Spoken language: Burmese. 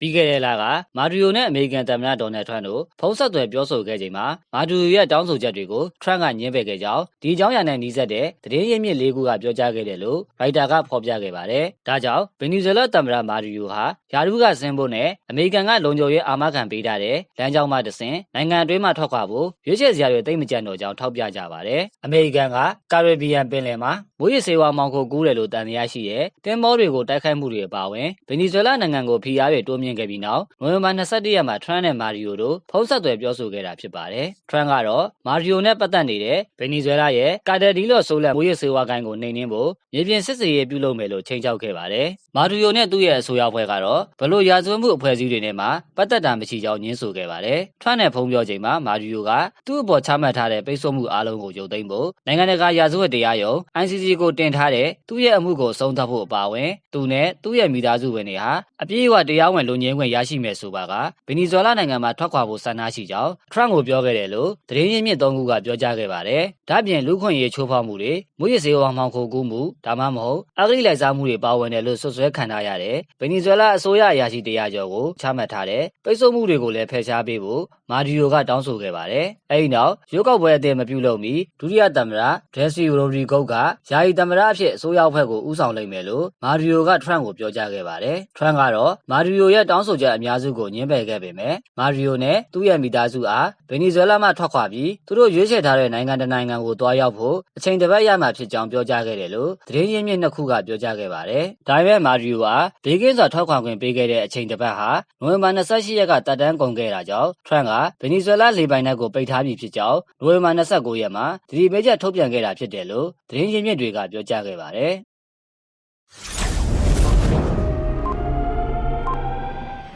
ပြီးခဲ့တဲ့လကမာဒူယိုနဲ့အမေရိကန်သမ္မတဒေါ်နယ်ထရန့်တို့ဖုန်းဆက်သွယ်ပြောဆိုခဲ့ချိန်မှာမာဒူယိုရဲ့တောင်းဆိုချက်တွေကိုထရန့်ကညှင်းပယ်ခဲ့ကြောင်းဒီအကြောင်းအရာနဲ့နှီးစပ်တဲ့သတင်းရင်းမြစ်လေးခုကပြောကြားခဲ့တယ်လို့ရိုက်တာကဖော်ပြခဲ့ပါတယ်။ဒါကြောင့်ဗင်နီဇွဲလားသမ္မတမာဒူယိုဟာယာဒူးကဆင်းဖို့နဲ့အမေရိကန်ကလုံခြုံရေးအာမခံပေးထားတဲ့လမ်းကြောင်းမှတဆင့်နိုင်ငံအတွင်းမှထွက်ခွာဖို့ရွေးချယ်စရာတွေတိတ်မကြံတော့ကြောင်းထောက်ပြကြပါတယ်။အမေရိကန်ကကာရစ်ဘီယံပင်လယ်မှာ မိုးရေစေဝါမောင်ခိုကူးတယ်လို့တန်တရားရှိတဲ့တင်းမောတွေကိုတိုက်ခိုက်မှုတွေအပါအဝင်ဗင်နီဇွဲလားနိုင်ငံကိုဖိအားတွေတိုးမြင့်ခဲ့ပြီးနောက်နိုဝင်ဘာ21ရက်မှာထရန့်နဲ့မာရီယိုတို့ဖုန်းဆက်သွယ်ပြောဆိုခဲ့တာဖြစ်ပါတယ်။ထရန့်ကတော့မာရီယိုနဲ့ပတ်သက်နေတဲ့ဗင်နီဇွဲလားရဲ့ကာတာဒီလော့ဆိုလက်မိုးရေစေဝါကိုင်းကိုနှိမ်နင်းဖို့မြေပြင်စစ်စေးရေးပြုလုပ်မယ်လို့ချိန်ချောက်ခဲ့ပါတယ်။မာရီယိုနဲ့သူ့ရဲ့အဆိုအရဖွဲ့ကတော့ဘလို့ရာဇဝတ်မှုအဖွဲ့အစည်းတွေနဲ့မှပတ်သက်တာမရှိကြောင်းညင်းဆိုခဲ့ပါတယ်။ထရန့်နဲ့ဖုန်းပြောချိန်မှာမာရီယိုကသူ့အပေါ်ချမှတ်ထားတဲ့ပိတ်ဆို့မှုအားလုံးကိုရုပ်သိမ်းဖို့နိုင်ငံတကာရာဇဝတ်တရားရုံး ICC ကိုတင်ထားတဲ့သူ့ရဲ့အမှုကိုဆုံးသတ်ဖို့အပါအဝင်သူနဲ့သူ့ရဲ့မိသားစုဝင်တွေဟာအပြည့်အဝတရားဝင်လူငင်းခွင့်ရရှိမယ်ဆိုပါကဗင်နီဇွဲလားနိုင်ငံမှာထွက်ခွာဖို့ဆန္ဒရှိကြောင်းထရန့်ကိုပြောခဲ့တယ်လို့သတင်းရင်းမြစ်သုံးခုကပြောကြားခဲ့ပါတယ်။ဒါ့ပြင်လူခွင့်ရေးချိုးဖောက်မှုတွေမွေးရစေဝါမှောင်ခိုကူးမှုဒါမှမဟုတ်အဂိလိုက်စားမှုတွေပါဝင်တယ်လို့ဆွဆွဲခံထားရတဲ့ဗင်နီဇွဲလားအစိုးရအရာရှိတရားကျော်ကိုချမှတ်ထားတဲ့ပိတ်ဆို့မှုတွေကိုလည်းဖယ်ရှားပေးဖို့မာဒီယိုကတောင်းဆိုခဲ့ပါတယ်။အဲဒီနောက်ရွေးကောက်ပွဲအသစ်မပြုလုပ်မီဒုတိယသမ္မတဒရက်စီရိုရီဂုတ်ကယာယီသမ္မတအဖြစ်အစိုးရအဖွဲ့ကိုဦးဆောင်လိမ့်မယ်လို့မာဒီယိုကထရန့်ကိုပြောကြားခဲ့ပါတယ်။ထရန့်ကတော့မာဒီယိုရဲ့တောင်းဆိုချက်အများစုကိုညှင်းပယ်ခဲ့ပေမဲ့မာဒီယိုနဲ့သူ့ရဲ့မိသားစုအားဗင်နီဇွဲလားမှထွက်ခွာပြီးသူတို့ရွေးချယ်ထားတဲ့နိုင်ငံတနိုင်ငံကိုတွားရောက်ဖို့အချိန်တစ်ပတ်ရမှာဖြစ်ကြောင်းပြောကြားခဲ့တယ်လို့သတင်းရင်းမြစ်နှစ်ခုကပြောကြားခဲ့ပါတယ်။ဒါပေမဲ့မာဒီယိုဟာဘေးကင်းစွာထွက်ခွာခွင့်ပေးခဲ့တဲ့အချိန်တစ်ပတ်ဟာနိုဝင်ဘာ28ရက်ကတပ်တန်းကုန်ခဲ့တာကြောင့်ထရန့်ကဗင်နီဇွဲလားလေပိုင်နက်ကိုပိတ်ထားပြီးဖြစ်ကြောင်းနိုဝင်ဘာ29ရက်မှာသတိပေးချက်ထုတ်ပြန်ခဲ့တာဖြစ်တယ်လို့သတင်းရင်းမြစ်တွေက ပြောကြားခဲ့ပါတယ်။